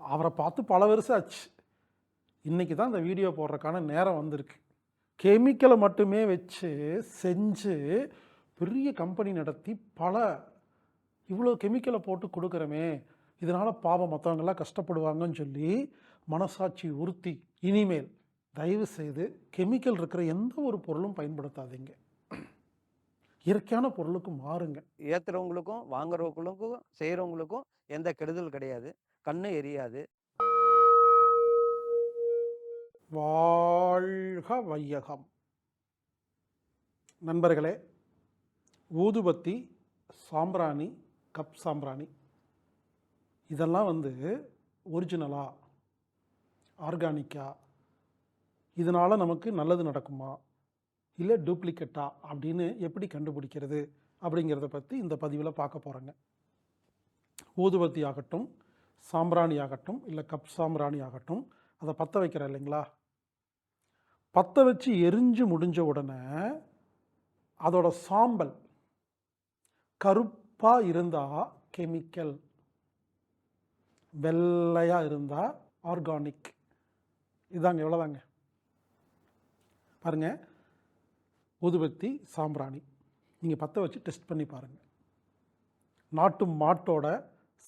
அவரை பார்த்து பல வருஷம் ஆச்சு. இன்றைக்கி தான் இந்த வீடியோ போடுறதுக்கான நேரம் வந்திருக்கு. கெமிக்கலை மட்டுமே வச்சு செஞ்சு பெரிய கம்பெனி நடத்தி பல இவ்வளோ கெமிக்கலை போட்டு கொடுக்குறோமே இதனால் பாவம் மற்றவங்களாம் கஷ்டப்படுவாங்கன்னு சொல்லி மனசாட்சி உறுத்தி இனிமேல் தயவு செய்து கெமிக்கல் இருக்கிற எந்த ஒரு பொருளும் பயன்படுத்தாதீங்க. இயற்கையான பொருளுக்கு மாறுங்க. ஏற்றுறவங்களுக்கும் வாங்குறவங்களுக்கும் செய்கிறவங்களுக்கும் எந்த கெடுதல் கிடையாது. கண்ணு எரியாது. வாழ்க வையகம். நண்பர்களே ஊதுபத்தி சாம்பிராணி கப் சாம்பிராணி இதெல்லாம் வந்து ஒரிஜினலா ஆர்கானிக்கா இதனால் நமக்கு நல்லது நடக்குமா? இல்லை டூப்ளிகேட்டா அப்படின்னு எப்படி கண்டுபிடிக்கிறது அப்படிங்கிறத பற்றி இந்த பதிவில் பார்க்க போகிறேங்க ஊதுபத்தி ஆகட்டும் சாம்பிராணி ஆகட்டும் இல்லை கப் சாம்பிராணி ஆகட்டும் அதை பற்ற வைக்கிற இல்லைங்களா? பற்ற வச்சு எரிஞ்சு முடிஞ்ச உடனே அதோட சாம்பல் கருப்பாக இருந்தால் கெமிக்கல் வெள்ளையாக இருந்தால் ஆர்கானிக். இதாங்க எவ்வளோதாங்க பாருங்கள் ஊதுபத்தி சாம்பிராணி. நீங்கள் பற்ற வச்சு டெஸ்ட் பண்ணி பாருங்கள் நாட்டு மாட்டோட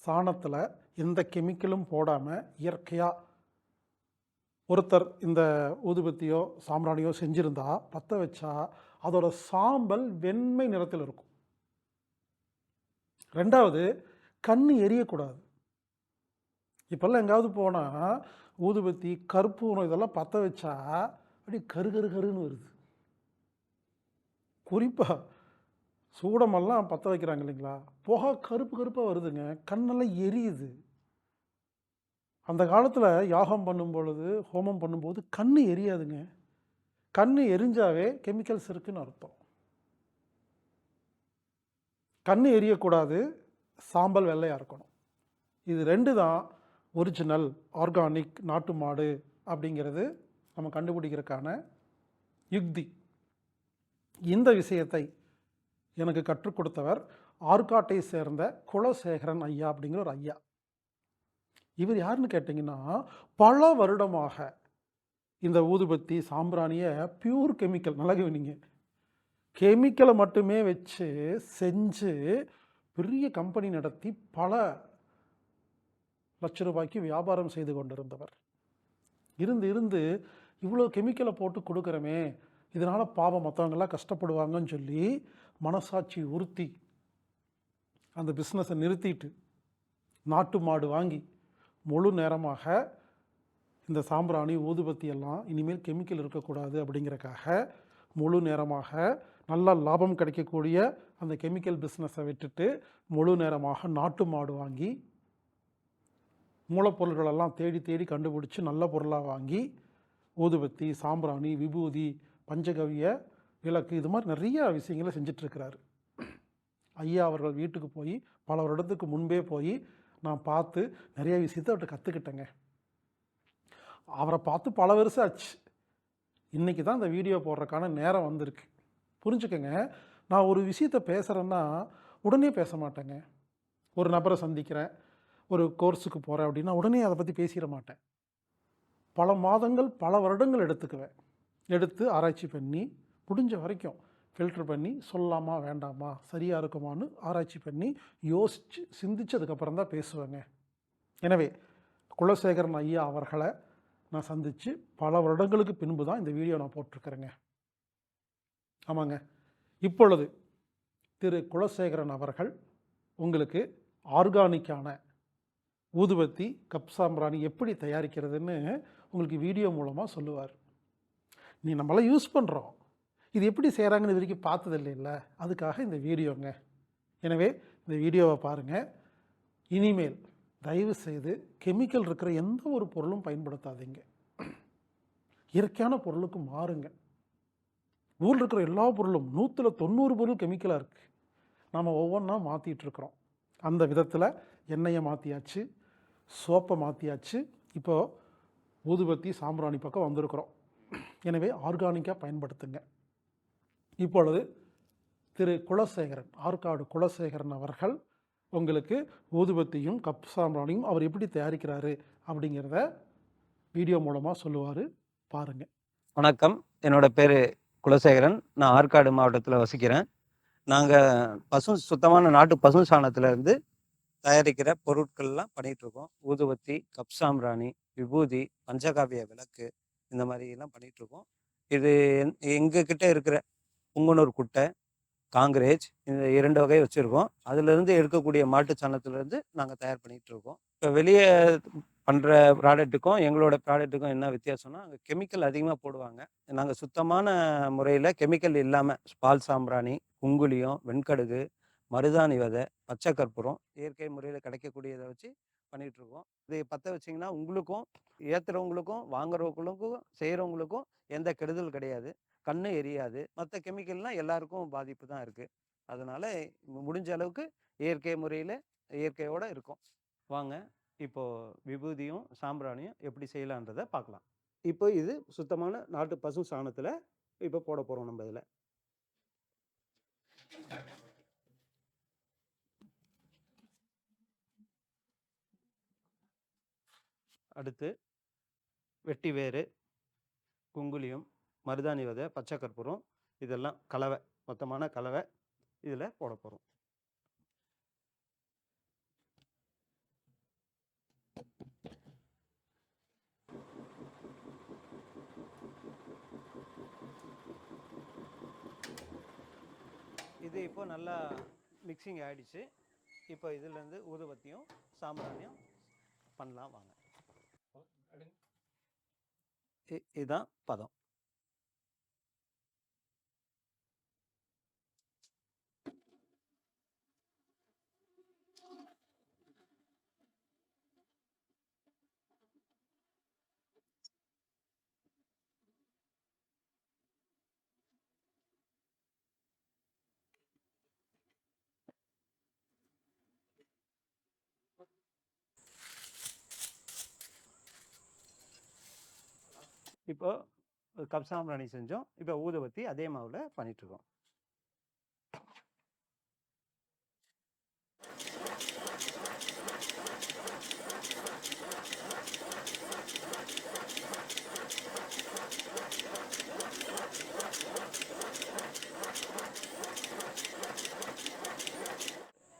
சாணத்தில் எந்த கெமிக்கலும் போடாமல் இயற்கையாக ஒருத்தர் இந்த ஊதுபத்தியோ சாம்பிராணியோ செஞ்சுருந்தா பற்ற வச்சா அதோட சாம்பல் வெண்மை நிறத்தில் இருக்கும். ரெண்டாவது கண் எரியக்கூடாது. இப்போல்லாம் எங்காவது போனால் ஊதுபத்தி கற்பூரம் இதெல்லாம் பற்ற வச்சா அப்படி கரு கரு கருன்னு வருது. குறிப்பாக சூடமெல்லாம் பற்ற வைக்கிறாங்க இல்லைங்களா? புகை கருப்பு கருப்பாக வருதுங்க. கண்ணெல்லாம் எரியுது. அந்த காலத்தில் யாகம் பண்ணும் பொழுது ஹோமம் பண்ணும்போது கண் எரியாதுங்க. கண் எரிஞ்சாவே கெமிக்கல்ஸ் இருக்குன்னு அர்த்தம். கண் எரியக்கூடாது சாம்பல் வெள்ளையாக இருக்கணும். இது ரெண்டு தான் ஒரிஜினல் ஆர்கானிக் நாட்டு மாடு அப்படிங்கிறது நம்ம கண்டுபிடிக்கிறதுக்கான யுக்தி. இந்த விஷயத்தை எனக்கு கற்றுக் கொடுத்தவர் ஆற்காட்டை சேர்ந்த குலசேகரன் ஐயா அப்படிங்கிற ஒரு ஐயா. இவர் யாருன்னு கேட்டிங்கன்னா பல வருடமாக இந்த ஊதுபத்தி சாம்பிராணியை பியூர் கெமிக்கல் நல்லா கவனிங்க. கெமிக்கலை மட்டுமே வச்சு செஞ்சு பெரிய கம்பெனி நடத்தி பல லட்ச ரூபாய்க்கு வியாபாரம் செய்து கொண்டிருந்தவர். இருந்து இருந்து இவ்வளோ கெமிக்கலை போட்டு கொடுக்குறோமே இதனால் பாவம் மற்றவங்கெல்லாம் கஷ்டப்படுவாங்கன்னு சொல்லி மனசாட்சி உறுத்தி அந்த பிஸ்னஸை நிறுத்திட்டு நாட்டு மாடு வாங்கி முழு நேரமாக இந்த சாம்பிராணி ஊதுபத்தி எல்லாம் இனிமேல் கெமிக்கல் இருக்கக்கூடாது அப்படிங்கிறக்காக முழு நேரமாக நல்ல லாபம் கிடைக்கக்கூடிய அந்த கெமிக்கல் பிஸ்னஸை விட்டுட்டு முழு நேரமாக நாட்டு மாடு வாங்கி மூலப்பொருள்களெல்லாம் தேடி தேடி கண்டுபிடிச்சி நல்ல பொருளாக வாங்கி ஊதுபத்தி சாம்பிராணி விபூதி பஞ்சகவிய விளக்கு இது மாதிரி நிறைய விஷயங்களை செஞ்சிட்ருக்கிறாரு. ஐயா அவர்கள் வீட்டுக்கு போய் பல வருடத்துக்கு முன்பே போய் நான் பார்த்து நிறைய விஷயத்தை அவர்கிட்ட கற்றுக்கிட்டேங்க அவரை பார்த்து பல வருஷம் ஆச்சு. இன்றைக்கி தான் இந்த வீடியோ போடுறதுக்கான நேரம் வந்திருக்கு. புரிஞ்சுக்கங்க. நான் ஒரு விஷயத்தை பேசுகிறேன்னா உடனே பேச மாட்டேங்க. ஒரு நபரை சந்திக்கிறேன் ஒரு கோர்ஸுக்கு போகிறேன் அப்படின்னா உடனே அதை பற்றி பேசிட மாட்டேன். பல மாதங்கள் பல வருடங்கள் எடுத்துக்குவேன். எடுத்து ஆராய்ச்சி பண்ணி முடிஞ்ச வரைக்கும் ஃபில்டர் பண்ணி சொல்லலாமா வேண்டாமா சரியாக இருக்குமான்னு ஆராய்ச்சி பண்ணி யோசித்து சிந்தித்ததுக்கப்புறம் தான் பேசுவேங்க. எனவே குலசேகரன் ஐயா அவர்களை நான் சந்தித்து பல வருடங்களுக்கு பின்பு தான் இந்த வீடியோ நான் போட்டிருக்கிறேங்க. ஆமாங்க. இப்பொழுது திரு. குலசேகரன் அவர்கள் உங்களுக்கு ஆர்கானிக்கான ஊதுபத்தி கப் சாம்பிராணி எப்படி தயாரிக்கிறதுன்னு உங்களுக்கு வீடியோ மூலமாக சொல்லுவார். நீ நம்மளாம் யூஸ் பண்ணுறோம் இது எப்படி செய்கிறாங்கன்னு இது வரைக்கும் பார்த்தது இல்லை அதுக்காக இந்த வீடியோங்க. எனவே இந்த வீடியோவை பாருங்கள் இனிமேல் தயவு செய்து கெமிக்கல் இருக்கிற எந்த ஒரு பொருளும் பயன்படுத்தாதீங்க. இயற்கையான பொருளுக்கு மாறுங்க. ஊரில் இருக்கிற எல்லா பொருளும் நூற்றில் தொண்ணூறு பொருள் கெமிக்கலாக இருக்குது நாம் ஒவ்வொன்றா மாற்றிட்டுருக்குறோம் அந்த விதத்தில் எண்ணெயை மாற்றியாச்சு சோப்பை மாற்றியாச்சு இப்போது ஊதுபத்தி சாம்பிராணி பக்கம் வந்திருக்கிறோம். எனவே ஆர்கானிக்காக பயன்படுத்துங்க. இப்பொழுது திரு குலசேகரன் ஆற்காடு குலசேகரன் அவர்கள் உங்களுக்கு ஊதுபத்தியும் கப் சாம்பிராணியும் அவர் எப்படி தயாரிக்கிறாரு அப்படிங்கிறத வீடியோ மூலமாக சொல்லுவார். பாருங்கள் வணக்கம். என்னோட பேர் குலசேகரன். நான் ஆற்காடு மாவட்டத்தில் வசிக்கிறேன். நாங்கள் பசு சுத்தமான நாட்டு பசு சாணத்திலேருந்து தயாரிக்கிற பொருட்கள்லாம் பண்ணிகிட்ருக்கோம் ஊதுபத்தி கப் சாம்பிராணி விபூதி பஞ்சகாவிய விளக்கு இந்த மாதிரி எல்லாம் இது என்- இருக்கிற புங்குனூர் குட்டை காங்கிரேஜ் இந்த இரண்டு வகை வச்சுருக்கோம். அதுலேருந்து எடுக்கக்கூடிய மாட்டு சாணத்துலேருந்து நாங்கள் தயார் பண்ணிகிட்டு இருக்கோம். இப்போ வெளியே பண்ணுற ப்ராடக்ட்டுக்கும் எங்களோட ப்ராடக்ட்டுக்கும் என்ன வித்தியாசம்னா அங்கே கெமிக்கல் அதிகமாக போடுவாங்க. நாங்கள் சுத்தமான முறையில் கெமிக்கல் இல்லாமல் பால் சாம்பிராணி குங்குலியம் வெண்கடுகு மருதாணி விதை பச்சை கற்பூரம் இயற்கை முறையில் கிடைக்கக்கூடியதை வச்சு பண்ணிகிட்டு இருக்கோம். இது பற்ற வச்சிங்கன்னா உங்களுக்கும் ஏற்றுறவங்களுக்கும் வாங்குறவங்களுக்கும் செய்கிறவங்களுக்கும் எந்த கெடுதல் கிடையாது. கண்ணு எரியாது. மற்ற கெமிக்கல்னால் எல்லாருக்கும் பாதிப்பு தான் இருக்குது அதனால் முடிஞ்ச அளவுக்கு இயற்கை முறையில் இயற்கையோட இருக்கும். வாங்க. இப்போ விபூதியும் சாம்பிராணியும் எப்படி செய்யலான்றதை பார்க்கலாம் இப்போ இது சுத்தமான நாட்டு பசு சாணத்தில் இப்போ போட போகிறோம் நம்ம இதில். அடுத்து வெட்டி வேறு குங்குலியம் மருதாணி விதை பச்சை கற்பூரம் இதெல்லாம் கலவை மொத்தமான கலவை இதில் போட போகிறோம் இது இப்போ நல்லா மிக்சிங் ஆயிடுச்சு. இப்போ இதுலேருந்து ஊதுபத்தியும் சாம்பிராணியும் பண்ணலாம் வாங்க. இதுதான் பதம். இப்போ கப்சாம்பிராணி செஞ்சோம். இப்போ ஊதுபத்தி அதே மாவில் பண்ணிகிட்ருக்கோம்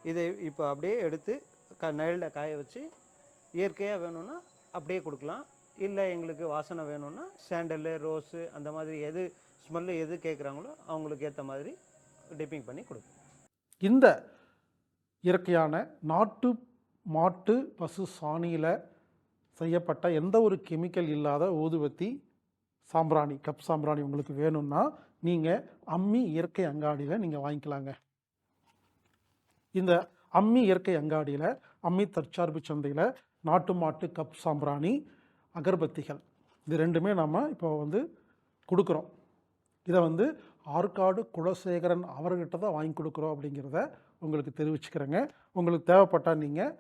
இதை இப்போ அப்படியே எடுத்து க நிழலில் காய வச்சு இயற்கையாக வேணும்னா அப்படியே கொடுக்கலாம். இல்லை எங்களுக்கு வாசனை வேணும்னா சாண்டலு ரோஸு அந்த மாதிரி எது ஸ்மெல்லு எது கேட்குறாங்களோ அவங்களுக்கு ஏற்ற மாதிரி டிப்பிங் பண்ணி கொடுப்போம். இந்த இயற்கையான நாட்டு மாட்டு பசு சாணியில் செய்யப்பட்ட எந்த ஒரு கெமிக்கல் இல்லாத ஊதுபத்தி சாம்பிராணி கப் சாம்பிராணி உங்களுக்கு வேணும்னா நீங்கள் அம்மி இயற்கை அங்காடியில் நீங்கள் வாங்கிக்கலாங்க. இந்த அம்மி இயற்கை அங்காடியில் அம்மி தற்சார்பு சந்தையில் நாட்டு மாட்டு கப் சாம்பிராணி அகர்பத்திகள். இது ரெண்டுமே நம்ம இப்போ வந்து கொடுக்குறோம். இதை வந்து ஆற்காடு குலசேகரன் அவர்கிட்ட தான் வாங்கி கொடுக்குறோம் அப்படிங்கிறத உங்களுக்கு தெரிவிச்சுக்கிறேங்க. உங்களுக்கு தேவைப்பட்டால் நீங்கள்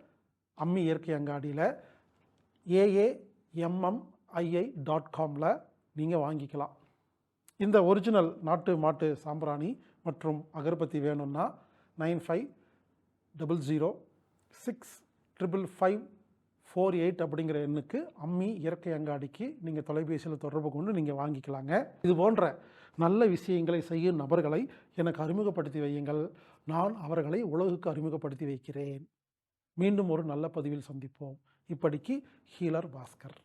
அம்மி இயற்கை அங்காடியில் ஏஏஎம்எம்ஐஐ டாட் காமில் நீங்கள் வாங்கிக்கலாம். இந்த ஒரிஜினல் நாட்டு மாட்டு சாம்பிராணி மற்றும் அகர்பத்தி வேணும்னா nine five double zero six triple five four eight அப்படிங்கிற எண்ணுக்கு அம்மி இயற்கை அங்காடிக்கு நீங்கள் தொலைபேசியில் தொடர்பு கொண்டு நீங்கள் வாங்கிக்கலாங்க. இது போன்ற நல்ல விஷயங்களை செய்யும் நபர்களை எனக்கு அறிமுகப்படுத்தி வையுங்கள். நான் அவர்களை உலகுக்கு அறிமுகப்படுத்தி வைக்கிறேன். மீண்டும் ஒரு நல்ல பதிவில் சந்திப்போம். இப்படிக்கு ஹீலர் பாஸ்கர்.